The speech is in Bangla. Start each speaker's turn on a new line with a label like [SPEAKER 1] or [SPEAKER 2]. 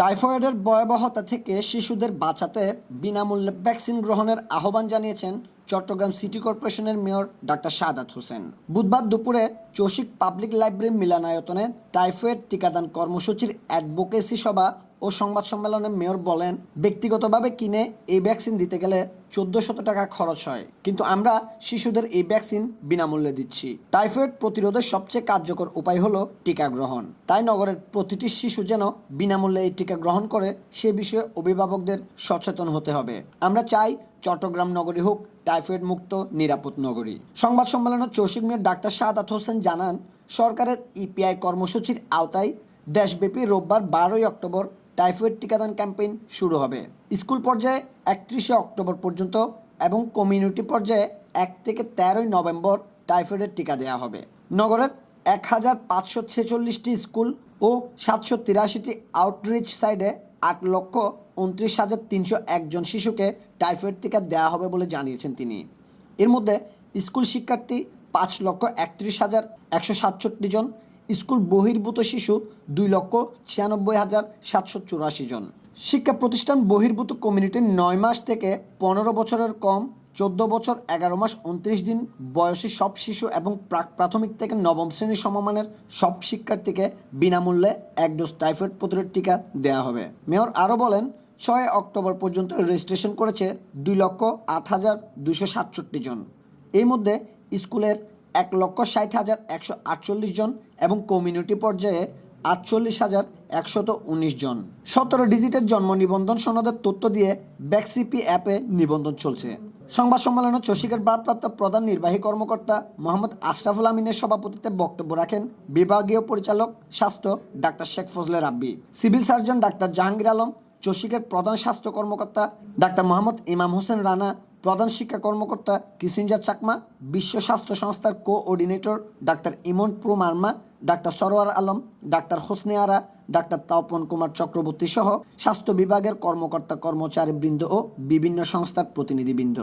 [SPEAKER 1] টাইফয়েডের ভয়াবহতা থেকে শিশুদের বাঁচাতে বিনামূল্যে ভ্যাকসিন গ্রহণের আহ্বান জানিয়েছেন চট্টগ্রাম সিটি কর্পোরেশনের মেয়র ডাক্তার সাদাত হোসেন। বুধবার দুপুরে চসিক পাবলিক লাইব্রেরি মিলনায়তনে টাইফয়েড টিকাদান কর্মসূচির অ্যাডভোকেসি সভা ও সংবাদ সম্মেলনে মেয়র বলেন, ব্যক্তিগতভাবে কিনে এই ভ্যাকসিন দিতে গেলে চোদ্দ শত টাকা খরচ হয়। কিন্তু আমরা শিশুদের এই ভ্যাকসিন বিনামূল্যে দিচ্ছি। টাইফয়েড প্রতিরোধের সবচেয়ে কার্যকর উপায় হলো টিকা গ্রহণ। তাই নগরের প্রতিটি শিশু যেন বিনামূল্যে এই টিকা গ্রহণ করে, সে বিষয়ে অভিভাবকদের সচেতন হতে হবে। আমরা চাই চট্টগ্রাম নগরী হোক টাইফয়েড মুক্ত, নিরাপদ নগরী। সংবাদ সম্মেলনে চৌশিক মেয়র ডাক্তার শাহাদাত হোসেন জানান, সরকারের ইপিআই কর্মসূচির আওতায় দেশব্যাপী রোববার বারোই অক্টোবর টাইফয়েড টিকাদান ক্যাম্পেইন শুরু হবে। স্কুল পর্যায়ে একত্রিশে অক্টোবর পর্যন্ত এবং কমিউনিটি পর্যায়ে এক থেকে তেরোই নভেম্বর টাইফয়েডের টিকা দেওয়া হবে। নগরের এক হাজার পাঁচশো ছেচল্লিশটি স্কুল ও সাতশো তিরাশিটি আউটরিচ সাইডে আট লক্ষ উনত্রিশ হাজার তিনশো একজন শিশুকে টাইফয়েড টিকা দেওয়া হবে বলে জানিয়েছেন তিনি। এর মধ্যে স্কুল শিক্ষার্থী পাঁচ লক্ষ একত্রিশ হাজার একশো সাতষট্টি জন স্কুল বহির্ভূত শিশু দুই লক্ষ ছিয়ানব্বই হাজার সাতশো চুরাশি জন। শিক্ষা প্রতিষ্ঠান বহির্ভূত কমিউনিটির নয় মাস থেকে পনেরো বছরের কম, চোদ্দ বছর, এগারো মাস, উনত্রিশ দিন বয়সী সব শিশু এবং প্রাক প্রাথমিক থেকে নবম শ্রেণির সমমানের সব শিক্ষার্থীকে বিনামূল্যে এক ডোজ টাইফয়েড প্রতিরোধ টিকা দেওয়া হবে। মেয়র আরও বলেন, ছয় অক্টোবর পর্যন্ত রেজিস্ট্রেশন করেছে দুই লক্ষ আট হাজার দুশো সাতষট্টি জন। এই মধ্যে স্কুলের এক লক্ষ ষাট হাজার একশো আটচল্লিশ জন এবং কমিউনিটি পর্যায়ে আটচল্লিশ হাজার একশত উনিশ জন। সতেরো ডিজিটের জন্ম নিবন্ধন সনদের তথ্য দিয়ে ব্যাকসিপি অ্যাপে নিবন্ধন চলছে। সংবাদ সম্মেলনে চসিকের ভারপ্রাপ্ত প্রধান নির্বাহী কর্মকর্তা মোহাম্মদ আশরাফুল আমিনের সভাপতিত্বে বক্তব্য রাখেন বিভাগীয় পরিচালক স্বাস্থ্য doctor Sheikh Fazle Rabbi, civil surgeon doctor Jahangir Alam চসিকের প্রধান স্বাস্থ্য কর্মকর্তা ডাক্তার মোহাম্মদ ইমাম হোসেন রানা প্রধান শিক্ষা কর্মকর্তা কিসিঞ্জার চাকমা, বিশ্ব স্বাস্থ্য সংস্থার coordinator doctor Imon Pro Marma doctor Sarwar Alam, doctor Hosne Ara, doctor Tapan Kumar Chakraborty সহ স্বাস্থ্য বিভাগের কর্মকর্তা কর্মচারীবৃন্দ ও বিভিন্ন সংস্থার প্রতিনিধিবৃন্দ।